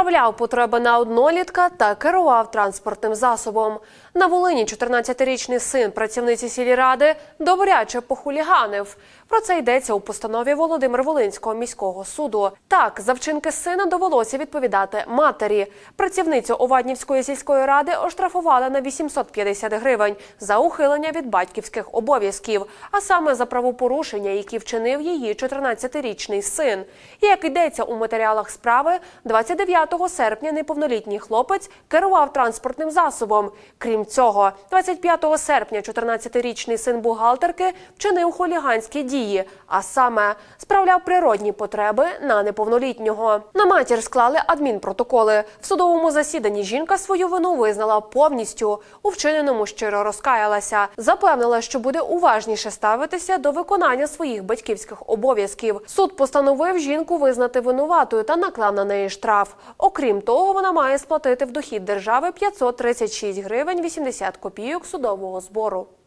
Справляв потреби на однолітка та керував транспортним засобом. На Волині 14-річний син працівниці сільради добряче похуліганив. Про це йдеться у постанові Володимир Волинського міського суду. Так, за вчинки сина довелося відповідати матері. Працівницю Оваднівської сільської ради оштрафували на 850 гривень за ухилення від батьківських обов'язків, а саме за правопорушення, які вчинив її 14-річний син. Як йдеться у матеріалах справи, 29 серпня неповнолітній хлопець керував транспортним засобом. Крім цього, 25 серпня 14-річний син бухгалтерки вчинив хуліганські дії, а саме справляв природні потреби на неповнолітнього. На матір склали адмінпротоколи. В судовому засіданні жінка свою вину визнала повністю. У вчиненому щиро розкаялася. Запевнила, що буде уважніше ставитися до виконання своїх батьківських обов'язків. Суд постановив жінку визнати винуватою та наклав на неї штраф. Окрім того, вона має сплатити в дохід держави 536 гривень 80 копійок судового збору.